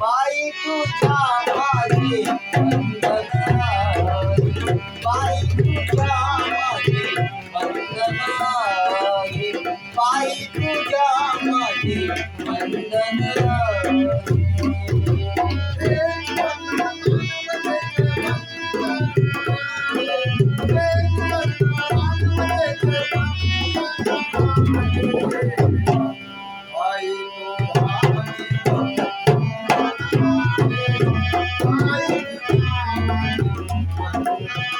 पायी तुझ्या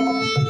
Música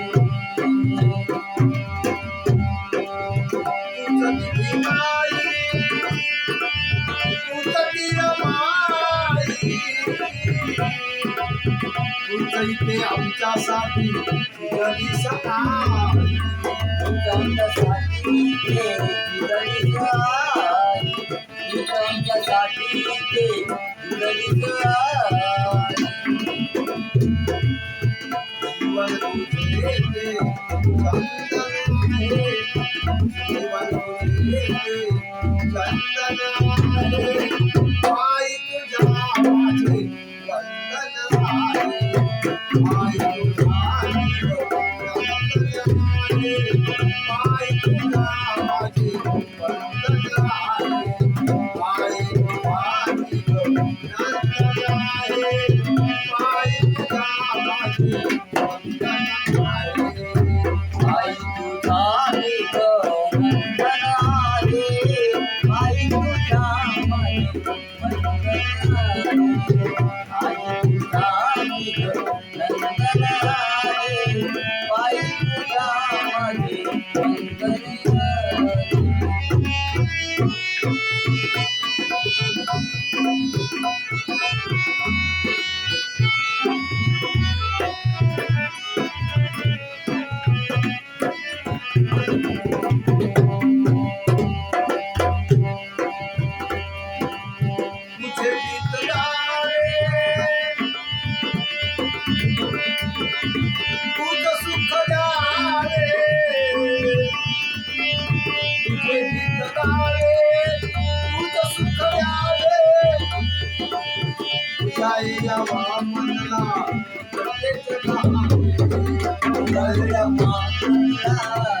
तुमचं इथे आमच्यासाठी खिचडी सका आमच्यासाठी इथे खिचडी खिचडीसाठी इथे खिचडी Thank you.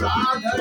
साधर